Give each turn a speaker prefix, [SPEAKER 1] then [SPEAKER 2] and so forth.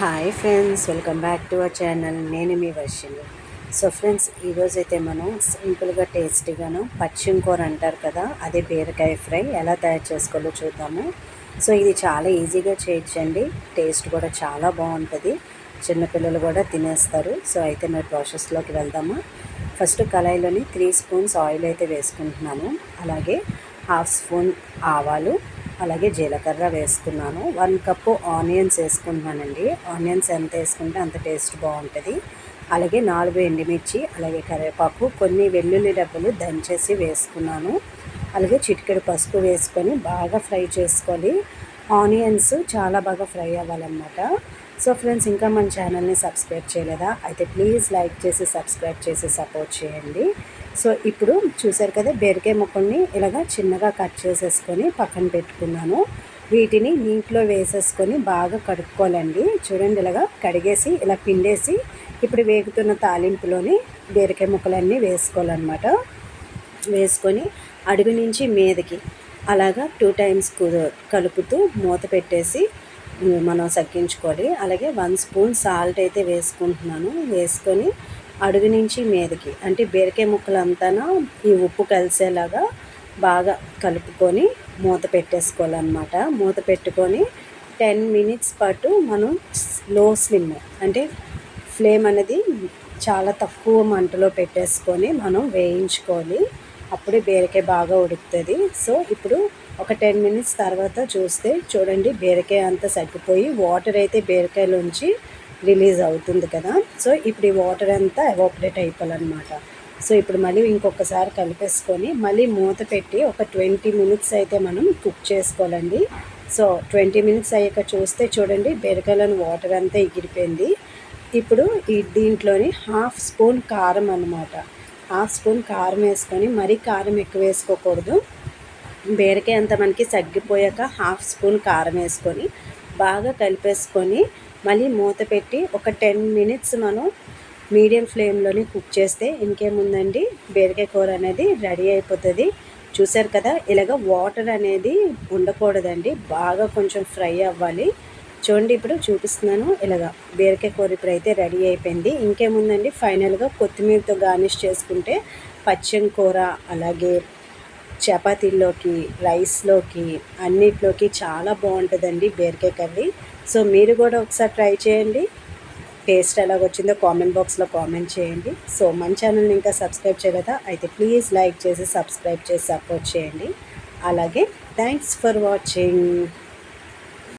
[SPEAKER 1] Hi friends welcome back to our channel నేను మీ Varshini so friends ఈరోజు అయితే మనం సింపుల్గా టేస్టీగాను పచ్చింకూర అంటారు కదా అదే బీరకాయ ఫ్రై ఎలా తయారు చేసుకోవాలో చూద్దాము. సో ఇది చాలా ఈజీగా చేయొచ్చండి. టేస్ట్ కూడా చాలా బాగుంటుంది. చిన్నపిల్లలు కూడా తినేస్తారు. సో అయితే మరి ప్రాసెస్లోకి వెళ్దాము. ఫస్ట్ కళాయిలోని త్రీ స్పూన్స్ ఆయిల్ అయితే వేసుకుంటున్నాను. అలాగే హాఫ్ స్పూన్ ఆవాలు అలాగే జీలకర్ర వేసుకున్నాను. వన్ కప్పు ఆనియన్స్ వేసుకుంటున్నానండి. ఆనియన్స్ ఎంత వేసుకుంటే అంత టేస్ట్ బాగుంటుంది. అలాగే నాలుగు ఎండుమిర్చి అలాగే కరివేపాకు కొన్ని వెల్లుల్లి డబ్బులు దంచేసి వేసుకున్నాను. అలాగే చిటికెడు పసుపు వేసుకొని బాగా ఫ్రై చేసుకోవాలి. ఆనియన్స్ చాలా బాగా ఫ్రై అవ్వాలన్నమాట. సో ఫ్రెండ్స్ ఇంకా మన ఛానల్ని సబ్స్క్రైబ్ చేయలేదా? అయితే ప్లీజ్ లైక్ చేసి సబ్స్క్రైబ్ చేసి సపోర్ట్ చేయండి. సో ఇప్పుడు చూసారు కదా బీరకాయ ముక్కల్ని ఇలాగ చిన్నగా కట్ చేసేసుకొని పక్కన పెట్టుకున్నాను. వీటిని నీటిలో వేసేసుకొని బాగా కడుక్కోవాలండి. చూడండి ఇలాగా కడిగేసి ఇలా పిండేసి ఇప్పుడు వేగుతున్న తాలింపులోని బీరకాయ ముక్కలన్నీ వేసుకోవాలన్నమాట. వేసుకొని అడుగు నుంచి మీదకి అలాగా టూ టైమ్స్ కలుపుతూ మూత పెట్టేసి మనం సగ్గించుకోవాలి. అలాగే వన్ స్పూన్ సాల్ట్ అయితే వేసుకుంటున్నాను. వేసుకొని అడుగు నుంచి మీదకి అంటే బీరకాయ ముక్కలంతానా ఈ ఉప్పు కలిసేలాగా బాగా కలుపుకొని మూత పెట్టేసుకోవాలన్నమాట. మూత పెట్టుకొని టెన్ మినిట్స్ పాటు మనం లో స్లిమ్ అంటే ఫ్లేమ్ అనేది చాలా తక్కువ మంటలో పెట్టేసుకొని మనం వేయించుకోవాలి. అప్పుడే బీరకాయ బాగా ఉడుకుతుంది. సో ఇప్పుడు ఒక టెన్ మినిట్స్ తర్వాత చూస్తే చూడండి బీరకాయ అంతా సగ్గిపోయి వాటర్ అయితే బీరకాయలోంచి రిలీజ్ అవుతుంది కదా. సో ఇప్పుడు ఈ వాటర్ అంతా ఎవాపరేట్ అయిపోవాలన్నమాట. సో ఇప్పుడు మళ్ళీ ఇంకొకసారి కలిపేసుకొని మళ్ళీ మూత పెట్టి ఒక ట్వంటీ మినిట్స్ అయితే మనం కుక్ చేసుకోవాలండి. సో ట్వంటీ మినిట్స్ అయ్యాక చూస్తే చూడండి బీరకాయలోని వాటర్ అంతా ఎగిరిపోయింది. ఇప్పుడు ఈ దీంట్లోని హాఫ్ స్పూన్ కారం అనమాట హాఫ్ స్పూన్ కారం వేసుకొని మరీ కారం ఎక్కువ వేసుకోకూడదు. బీరకాయ అంతా మనకి సగ్గిపోయాక హాఫ్ స్పూన్ కారం వేసుకొని బాగా కలిపేసుకొని మళ్ళీ మూత పెట్టి ఒక టెన్ మినిట్స్ మనం మీడియం ఫ్లేమ్లోనే కుక్ చేస్తే ఇంకేముందండి? బీరకాయ కూర అనేది రెడీ అయిపోతుంది. చూసారు కదా ఇలాగ వాటర్ అనేది ఉండకూడదండి. బాగా కొంచెం ఫ్రై అవ్వాలి. చూడండి ఇప్పుడు చూపిస్తున్నాను. ఇలాగా బీరకాయ కూర ఇప్పుడు అయితే రెడీ అయిపోయింది. ఇంకేముందండి? ఫైనల్గా కొత్తిమీరతో గార్నిష్ చేసుకుంటే పచ్చం కూర అలాగే చపాతీల్లోకి రైస్లోకి అన్నిట్లోకి చాలా బాగుంటుందండి బీరకాయ కర్రీ. సో మీరు కూడా ఒకసారి ట్రై చేయండి. టేస్ట్ ఎలాగొచ్చిందో కామెంట్ బాక్స్లో కామెంట్ చేయండి. సో మన ఛానల్ని ఇంకా సబ్స్క్రైబ్ చేయలేదా? అయితే ప్లీజ్ లైక్ చేసి సబ్స్క్రైబ్ చేసి సపోర్ట్ చేయండి. అలాగే థ్యాంక్స్ ఫర్ వాచింగ్.